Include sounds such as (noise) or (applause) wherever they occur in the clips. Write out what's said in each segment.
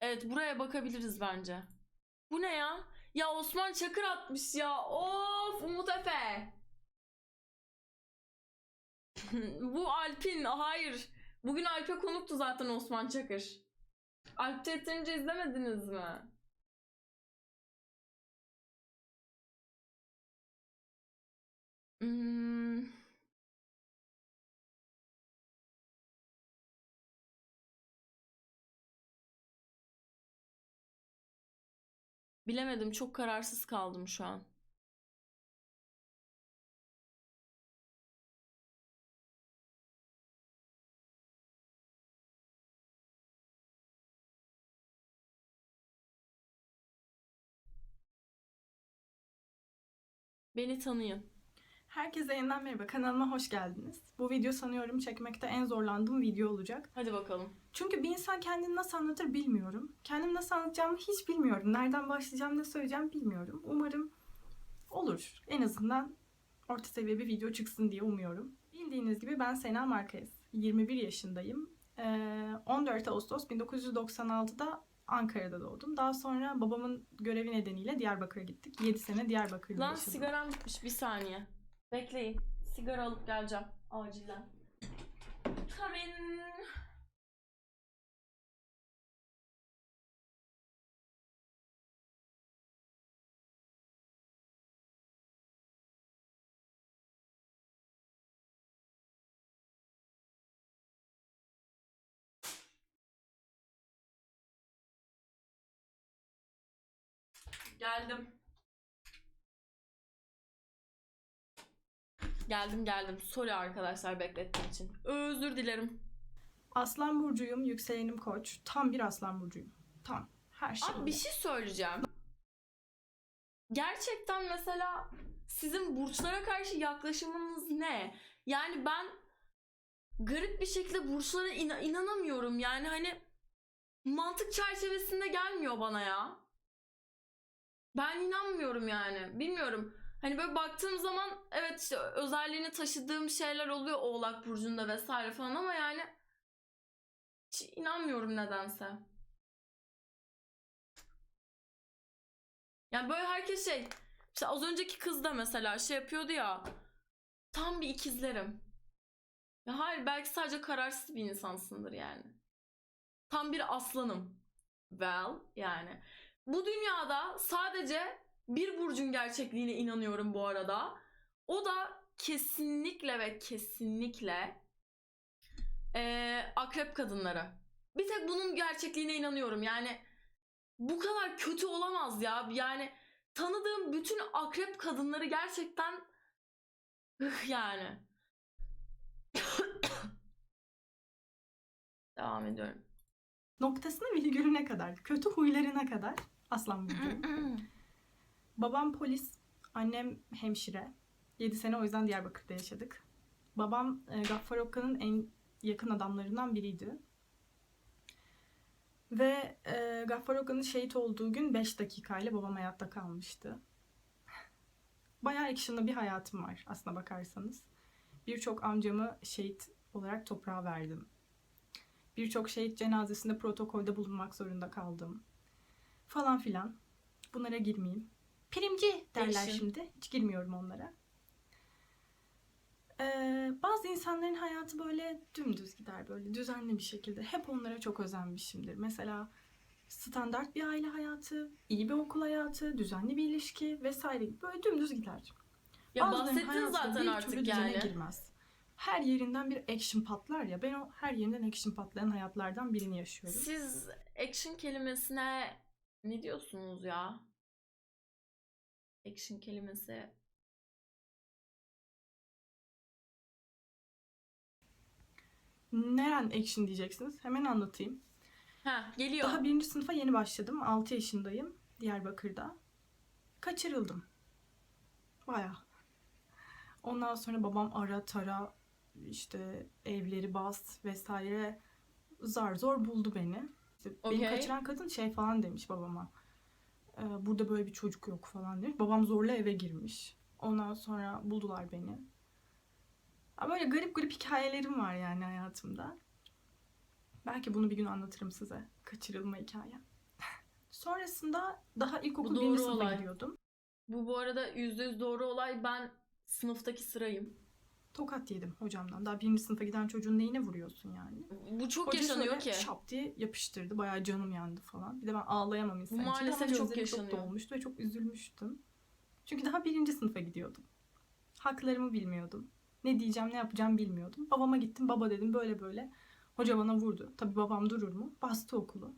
Evet buraya bakabiliriz bence. Bu ne ya? Ya Osman Çakır atmış ya. Of Umut Efe. (laughs) Bu Alp'in. Hayır. Bugün Alp'e konuktu zaten Osman Çakır. Alp'te yeterince izlemediniz mi? Hmm. Bilemedim. Çok kararsız kaldım şu an. Beni tanıyın. Herkese yeniden merhaba. Kanalıma hoş geldiniz. Bu video sanıyorum çekmekte en zorlandığım video olacak. Hadi bakalım. Çünkü bir insan kendini nasıl anlatır bilmiyorum. Kendimi nasıl anlatacağımı hiç bilmiyorum. Nereden başlayacağım, ne söyleyeceğim bilmiyorum. Umarım olur. En azından orta seviye bir video çıksın diye umuyorum. Bildiğiniz gibi ben Sena Marquez. 21 yaşındayım. Ee, 14 Ağustos 1996'da Ankara'da doğdum. Daha sonra babamın görevi nedeniyle Diyarbakır'a gittik. 7 sene Diyarbakır'da Lan yaşadım. sigaram bitmiş. Bir saniye. Bekleyin. Sigara alıp geleceğim. Acilen. Karin. Geldim. Geldim geldim. Sorry arkadaşlar beklettiğim için. Özür dilerim. Aslan burcuyum, yükselenim koç. Tam bir aslan burcuyum. Tam. Her şey. Abi bir şey söyleyeceğim. Gerçekten mesela sizin burçlara karşı yaklaşımınız ne? Yani ben garip bir şekilde burçlara ina- inanamıyorum. Yani hani mantık çerçevesinde gelmiyor bana ya. Ben inanmıyorum yani. Bilmiyorum. Hani böyle baktığım zaman evet işte özelliğini taşıdığım şeyler oluyor Oğlak Burcu'nda vesaire falan ama yani hiç inanmıyorum nedense. Yani böyle herkes şey işte az önceki kız da mesela şey yapıyordu ya tam bir ikizlerim. Ya hayır belki sadece kararsız bir insansındır yani. Tam bir aslanım. Well yani. Bu dünyada sadece bir burcun gerçekliğine inanıyorum bu arada. O da kesinlikle ve kesinlikle eee, akrep kadınları. Bir tek bunun gerçekliğine inanıyorum. Yani bu kadar kötü olamaz ya. Yani tanıdığım bütün akrep kadınları gerçekten yani. (coughs) Devam ediyorum. Noktasına virgülüne kadar, kötü huylarına kadar aslan burcuyum. Babam polis, annem hemşire. 7 sene o yüzden Diyarbakır'da yaşadık. Babam e, Gaffar Okan'ın en yakın adamlarından biriydi. Ve e, Gaffar Okan'ın şehit olduğu gün 5 dakikayla babam hayatta kalmıştı. Bayağı action'lı bir hayatım var aslına bakarsanız. Birçok amcamı şehit olarak toprağa verdim. Birçok şehit cenazesinde protokolde bulunmak zorunda kaldım. Falan filan. Bunlara girmeyeyim. Primci derler Action. şimdi. Hiç girmiyorum onlara. Ee, bazı insanların hayatı böyle dümdüz gider böyle düzenli bir şekilde. Hep onlara çok özenmişimdir. Mesela standart bir aile hayatı, iyi bir okul hayatı, düzenli bir ilişki vesaire gibi böyle dümdüz gider. Ya Bazılarının bahsettin hayatı zaten bir türlü artık düzene yani. girmez. Her yerinden bir action patlar ya. Ben o her yerinden action patlayan hayatlardan birini yaşıyorum. Siz action kelimesine ne diyorsunuz ya? Action kelimesi. Neren action diyeceksiniz? Hemen anlatayım. Ha geliyor. Daha birinci sınıfa yeni başladım. 6 yaşındayım. Diyarbakır'da. Kaçırıldım. Baya. Ondan sonra babam ara tara işte evleri bas vesaire zar zor buldu beni. İşte Beni Okey. kaçıran kadın şey falan demiş babama. "Ee, burada böyle bir çocuk yok falan demiş. Babam zorla eve girmiş. Ondan sonra buldular beni. Ya Böyle garip garip hikayelerim var yani hayatımda. Belki bunu bir gün anlatırım size. Kaçırılma hikayem. (laughs) Sonrasında daha ilkokul Bu birinci sınıfa olay. gidiyordum. Bu bu arada %100 doğru olay. Ben sınıftaki sırayım. Tokat yedim hocamdan. Daha birinci sınıfa giden çocuğun neyine vuruyorsun yani? Bu çok Hoca yaşanıyor şöyle ki. Şap diye yapıştırdı. Bayağı canım yandı falan. Bir de ben ağlayamam insan için. maalesef Ama çok gözlerim yaşanıyor. dolmuştu ve çok üzülmüştüm. Çünkü daha birinci sınıfa gidiyordum. Haklarımı bilmiyordum. Ne diyeceğim ne yapacağım bilmiyordum. Babama gittim. Baba dedim böyle böyle. Hoca bana vurdu. Tabii babam durur mu? Bastı okulu.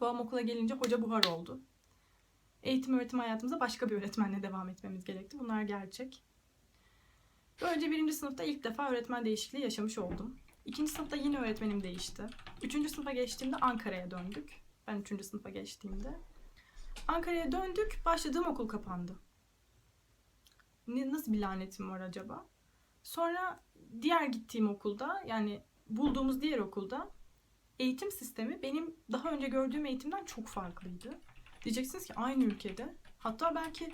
Babam okula gelince hoca buhar oldu. Eğitim öğretim hayatımıza başka bir öğretmenle devam etmemiz gerekti. Bunlar gerçek. Böylece birinci sınıfta ilk defa öğretmen değişikliği yaşamış oldum. İkinci sınıfta yine öğretmenim değişti. Üçüncü sınıfa geçtiğimde Ankara'ya döndük. Ben üçüncü sınıfa geçtiğimde. Ankara'ya döndük. Başladığım okul kapandı. Ne, nasıl bir lanetim var acaba? Sonra diğer gittiğim okulda yani bulduğumuz diğer okulda eğitim sistemi benim daha önce gördüğüm eğitimden çok farklıydı. Diyeceksiniz ki aynı ülkede hatta belki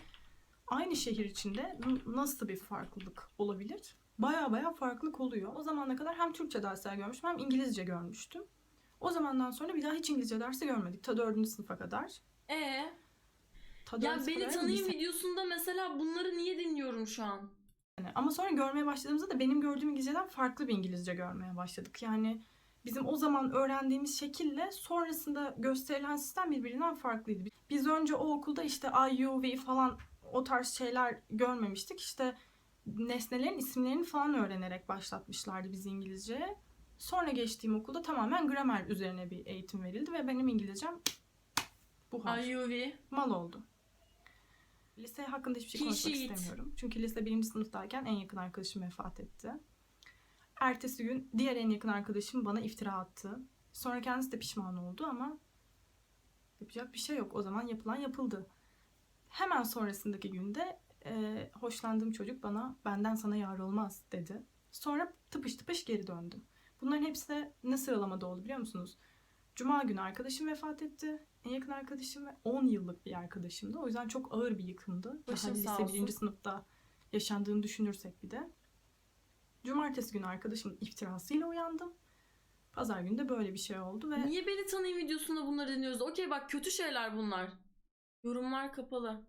aynı şehir içinde nasıl bir farklılık olabilir? Baya baya farklılık oluyor. O zamana kadar hem Türkçe dersler görmüştüm hem İngilizce görmüştüm. O zamandan sonra bir daha hiç İngilizce dersi görmedik. Ta dördüncü sınıfa kadar. Ee, Ta ya beni tanıyın lise- videosunda mesela bunları niye dinliyorum şu an? Yani Ama sonra görmeye başladığımızda da benim gördüğüm İngilizceden farklı bir İngilizce görmeye başladık. Yani bizim o zaman öğrendiğimiz şekille sonrasında gösterilen sistem birbirinden farklıydı. Biz önce o okulda işte I, you, we falan o tarz şeyler görmemiştik. İşte nesnelerin isimlerini falan öğrenerek başlatmışlardı bizi İngilizceye. Sonra geçtiğim okulda tamamen gramer üzerine bir eğitim verildi ve benim İngilizcem buhar IUV. mal oldu. Lise hakkında hiçbir şey He, konuşmak it. istemiyorum. Çünkü lise birinci sınıftayken en yakın arkadaşım vefat etti. Ertesi gün diğer en yakın arkadaşım bana iftira attı. Sonra kendisi de pişman oldu ama yapacak bir şey yok. O zaman yapılan yapıldı. Hemen sonrasındaki günde e, hoşlandığım çocuk bana benden sana yar olmaz dedi. Sonra tıpış tıpış geri döndüm. Bunların hepsi de ne sıralamada oldu biliyor musunuz? Cuma günü arkadaşım vefat etti. En yakın arkadaşım ve 10 yıllık bir arkadaşımdı. O yüzden çok ağır bir yıkımdı. Başın Daha lise olsun. birinci sınıfta yaşandığını düşünürsek bir de. Cumartesi günü arkadaşımın iftirasıyla uyandım. Pazar günü de böyle bir şey oldu ve Niye beni tanıyın videosunda bunları dinliyoruz? Okey bak kötü şeyler bunlar. Yorumlar kapalı.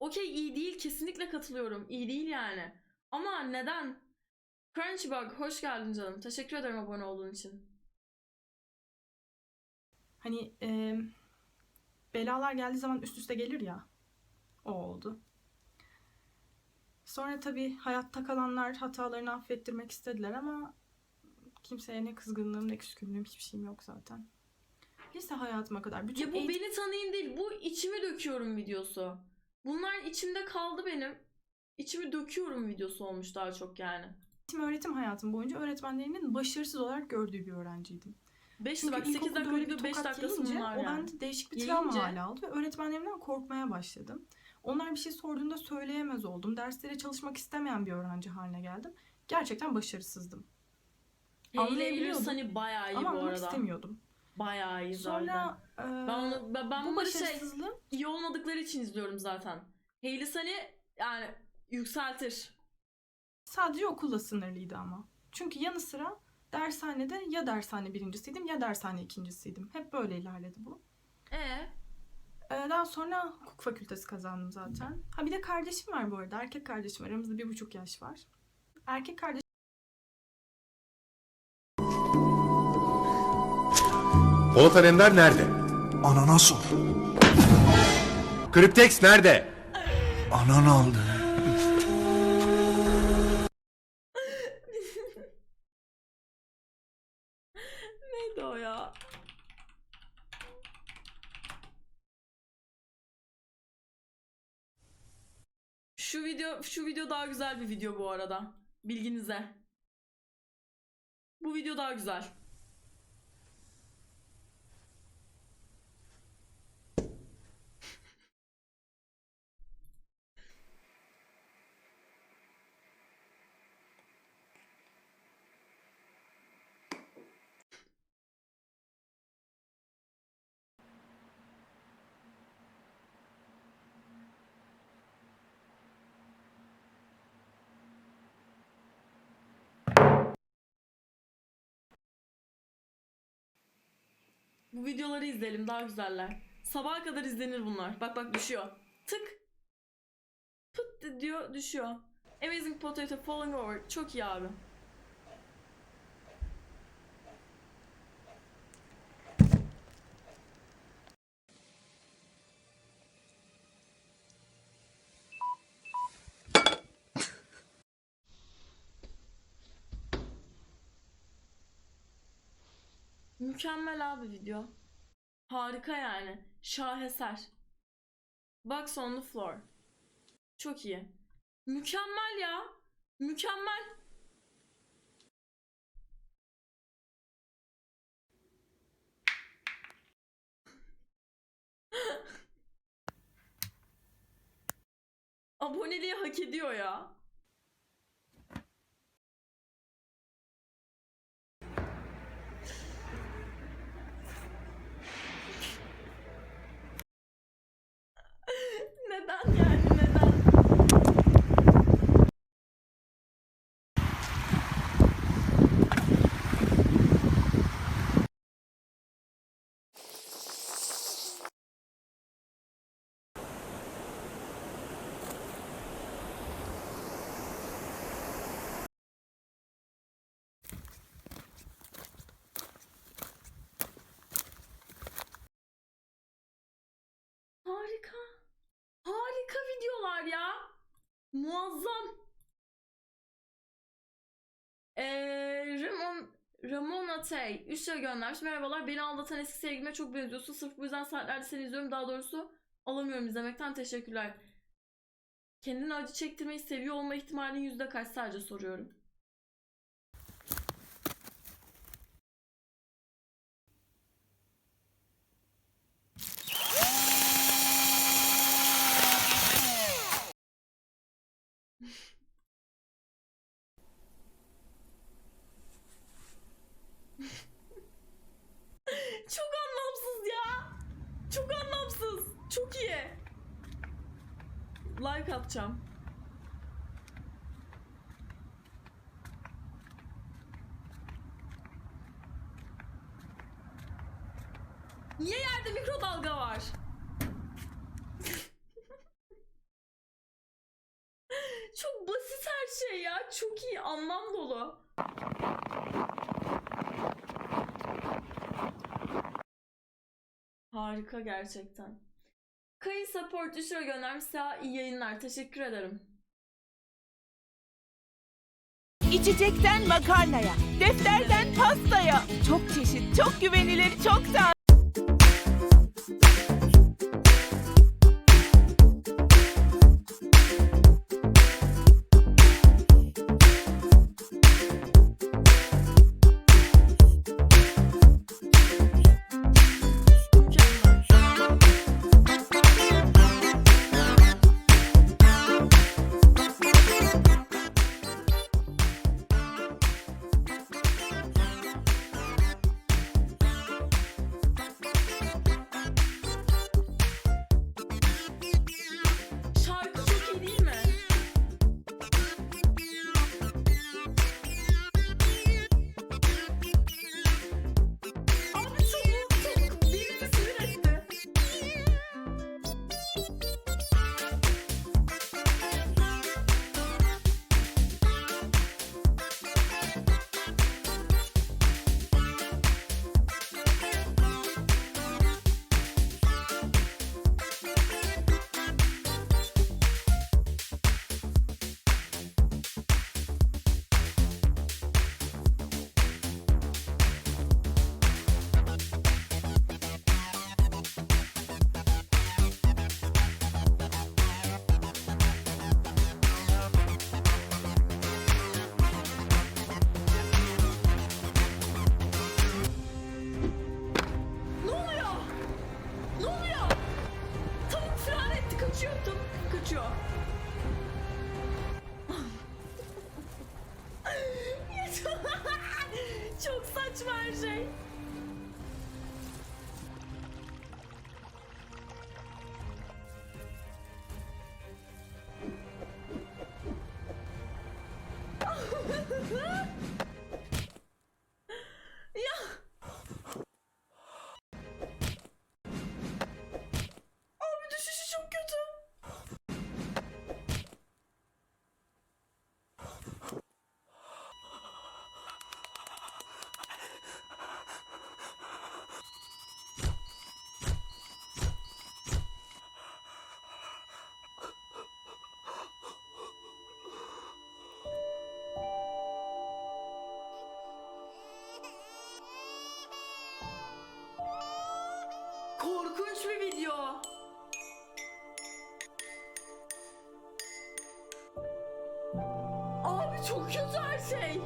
Okey iyi değil kesinlikle katılıyorum. İyi değil yani. Ama neden? Crunchbug hoş geldin canım. Teşekkür ederim abone olduğun için. hani e, belalar geldiği zaman üst üste gelir ya. O oldu. Sonra tabii hayatta kalanlar hatalarını affettirmek istediler ama kimseye ne kızgınlığım ne küskünlüğüm hiçbir şeyim yok zaten. Lise hayatıma kadar bütün Ya bu eğitim- beni tanıyın değil. Bu içimi döküyorum videosu. Bunlar içimde kaldı benim. İçimi döküyorum videosu olmuş daha çok yani. eğitim öğretim hayatım boyunca öğretmenlerimin başarısız olarak gördüğü bir öğrenciydim. 5 Çünkü bak 8 ilkokulda dakika video 5 tokat dakikası bunlar o yani. bende değişik bir travma Yiyince- hali aldı ve öğretmenlerimden korkmaya başladım. Onlar bir şey sorduğunda söyleyemez oldum. Derslere çalışmak istemeyen bir öğrenci haline geldim. Gerçekten başarısızdım. Anlayabiliyordum. Hani bayağı iyi Ama bu arada. istemiyordum. Bayağı iyi zaten. Sonra e, Ben, onu, ben, ben bu bunları şey iyi olmadıkları için izliyorum zaten. Hayley hani yani yükseltir. sadece okulla sınırlıydı ama. Çünkü yanı sıra dershanede ya dershane birincisiydim ya dershane ikincisiydim. Hep böyle ilerledi bu. E Ee, Daha sonra hukuk fakültesi kazandım zaten. Ha bir de kardeşim var bu arada. Erkek kardeşim. Aramızda bir buçuk yaş var. Erkek kardeşim Polat Alemdar nerede? Ananas ol. Kriptex nerede? Anan aldı. (laughs) neydi o ya? Şu video şu video daha güzel bir video bu arada. Bilginize. Bu video daha güzel. Bu videoları izleyelim daha güzeller. Sabaha kadar izlenir bunlar. Bak bak düşüyor. Tık. Pıt diyor düşüyor. Amazing Potato Falling Over. Çok iyi abi. Mükemmel abi video. Harika yani. Şaheser. Box on the floor. Çok iyi. Mükemmel ya. Mükemmel. (laughs) Aboneliği hak ediyor ya. Neden yani neden? Harika. Harika videolar ya. Muazzam. Ee, Ramon, Ramona Tay 3 lira göndermiş. Merhabalar beni aldatan eski sevgilime çok benziyorsun. Sırf bu yüzden saatlerde seni izliyorum. Daha doğrusu alamıyorum izlemekten. Teşekkürler. Kendini acı çektirmeyi seviyor olma ihtimalin yüzde kaç sadece soruyorum. Çok anlamsız ya. Çok anlamsız. Çok iyi. Like atacağım. Niye yerde mikrodalga var? Çok basit her şey ya. Çok iyi. Anlam dolu. Harika gerçekten. Kayı support 3 lira göndermiş. Sağ iyi yayınlar. Teşekkür ederim. İçecekten makarnaya, defterden pastaya. Çok çeşit, çok güvenilir, çok sağ. Çok kötü her şey.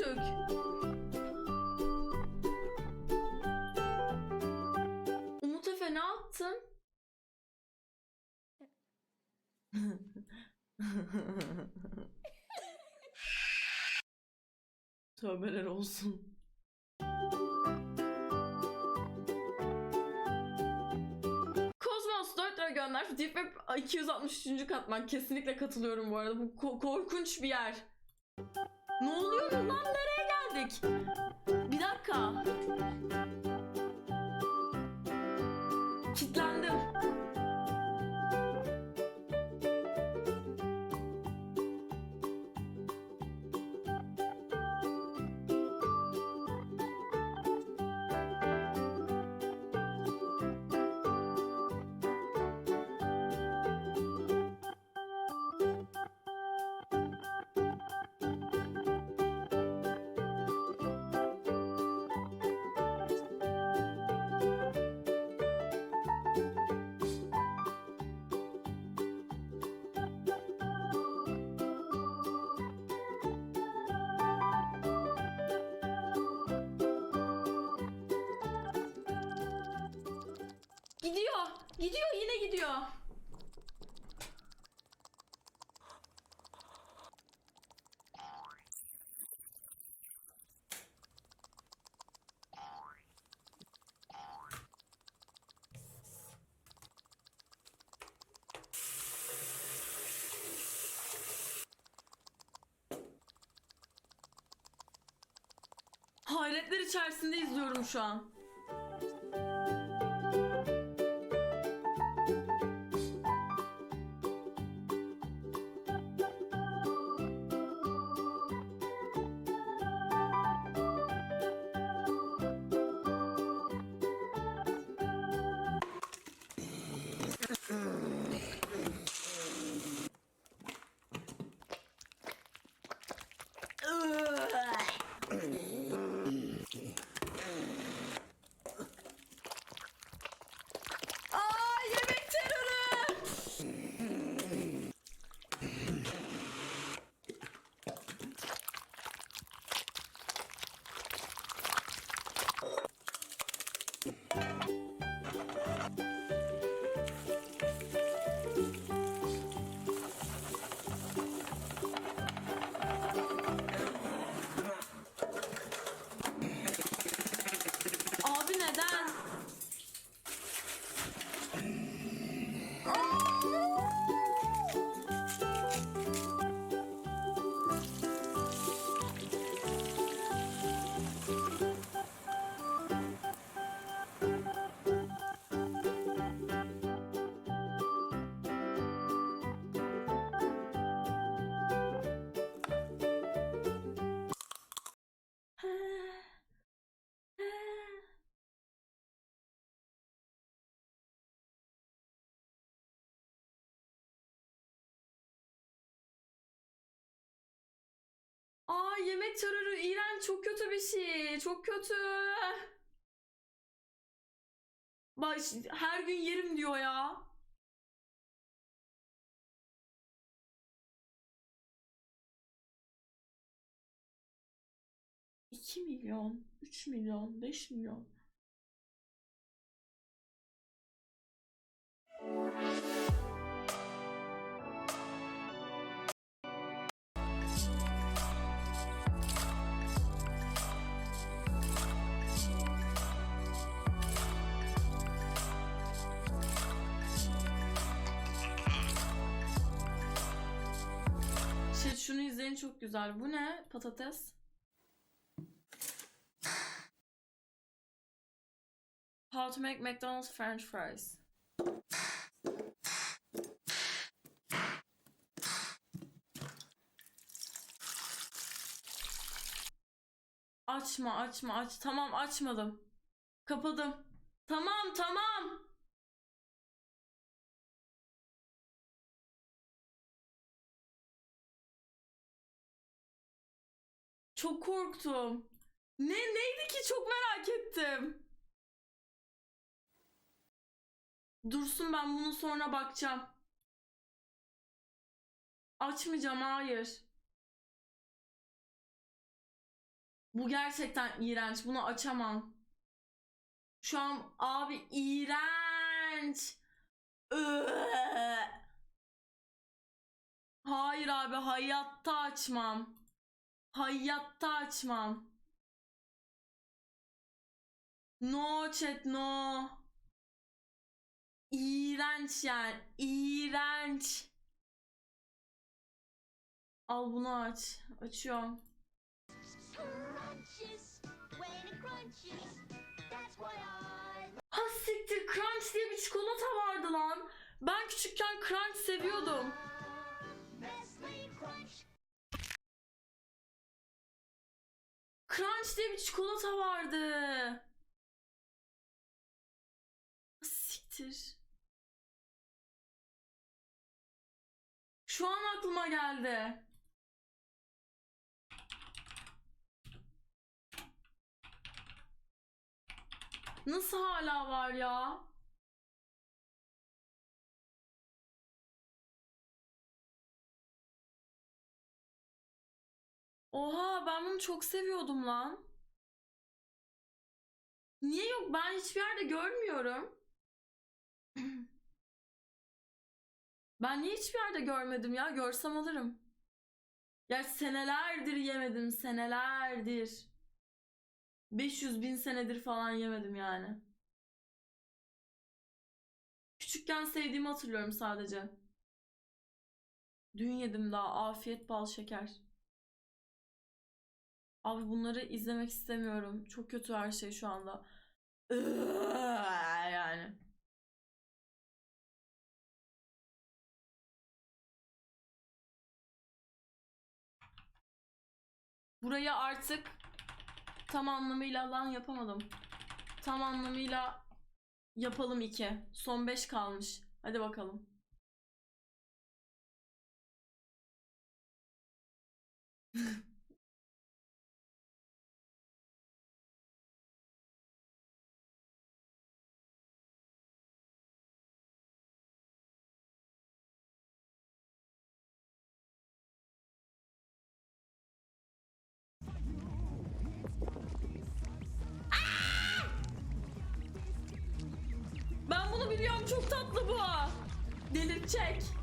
Düştük? Umut Efe ne yaptın? (laughs) Tövbeler olsun. Kozmos 4 lira gönder. Deep Web 263. katman. Kesinlikle katılıyorum bu arada. Bu ko- korkunç bir yer. Ne oluyor lan? Nereye geldik? Bir dakika. Gidiyor. Yine gidiyor. Hayretler içerisinde izliyorum şu an. Yemek terörü iğrenç çok kötü bir şey. Çok kötü. Bak her gün yerim diyor ya. 2 milyon, 3 milyon, 5 milyon. İzleyin çok güzel. Bu ne? Patates. How to make McDonald's French fries. Açma açma aç. Tamam açmadım. Kapadım. Tamam tamam. Çok korktum. Ne neydi ki çok merak ettim. Dursun ben bunu sonra bakacağım. Açmayacağım hayır. Bu gerçekten iğrenç. Bunu açamam. Şu an abi iğrenç. Hayır abi hayatta açmam. Hayatta açmam. No chat no. İğrenç yani. İğrenç. Al bunu aç. Açıyorum. Ha siktir Crunch diye bir çikolata vardı lan. Ben küçükken Crunch seviyordum. Crunch diye bir çikolata vardı. Siktir. Şu an aklıma geldi. Nasıl hala var ya? Oha ben bunu çok seviyordum lan. Niye yok? Ben hiçbir yerde görmüyorum. (clears throat) Ben niye hiçbir yerde görmedim ya? Görsem alırım. Ya senelerdir yemedim. Senelerdir. 500 bin senedir falan yemedim yani. Küçükken sevdiğimi hatırlıyorum sadece. Dün yedim daha. Afiyet bal şeker. Abi bunları izlemek istemiyorum. Çok kötü her şey şu anda. yani. Burayı artık tam anlamıyla lan yapamadım. Tam anlamıyla yapalım iki. Son 5 kalmış. Hadi bakalım. (laughs) Çok tatlı bu. Delirtecek.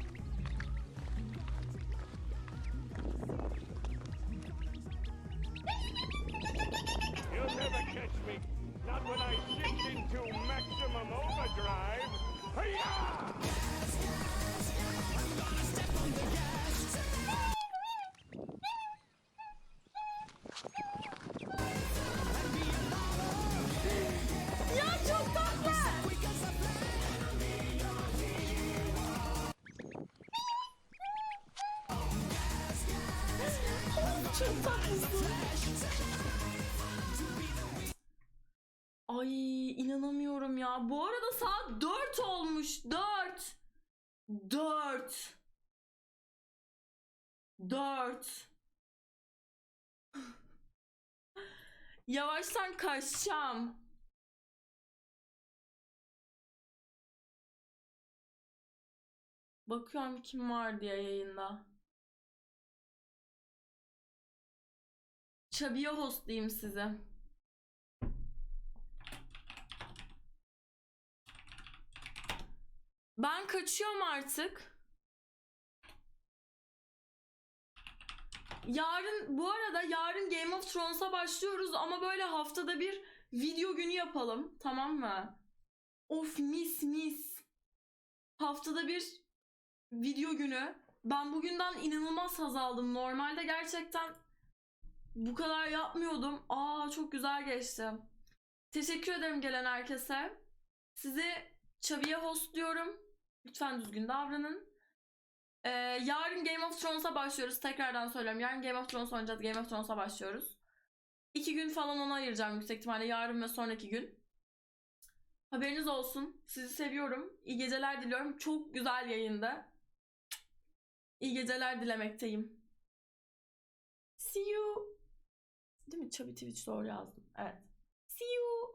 Ay inanamıyorum ya. Bu arada saat 4 olmuş. 4. 4. 4. Yavaştan kaçacağım. Bakıyorum kim var diye yayında. Çabi'ye hostlayayım sizi. Ben kaçıyorum artık. Yarın bu arada yarın Game of Thrones'a başlıyoruz ama böyle haftada bir video günü yapalım tamam mı? Of mis mis. Haftada bir video günü. Ben bugünden inanılmaz haz aldım. Normalde gerçekten bu kadar yapmıyordum. Aa çok güzel geçti. Teşekkür ederim gelen herkese. Sizi Çavi'ye hostluyorum. Lütfen düzgün davranın. Ee, yarın Game of Thrones'a başlıyoruz. Tekrardan söylüyorum. Yarın Game of Thrones oynayacağız. Game of Thrones'a başlıyoruz. İki gün falan ona ayıracağım yüksek ihtimalle. Yarın ve sonraki gün. Haberiniz olsun. Sizi seviyorum. İyi geceler diliyorum. Çok güzel yayında. İyi geceler dilemekteyim. See you. Değil mi? Chubby Twitch doğru yazdım. Evet. See you.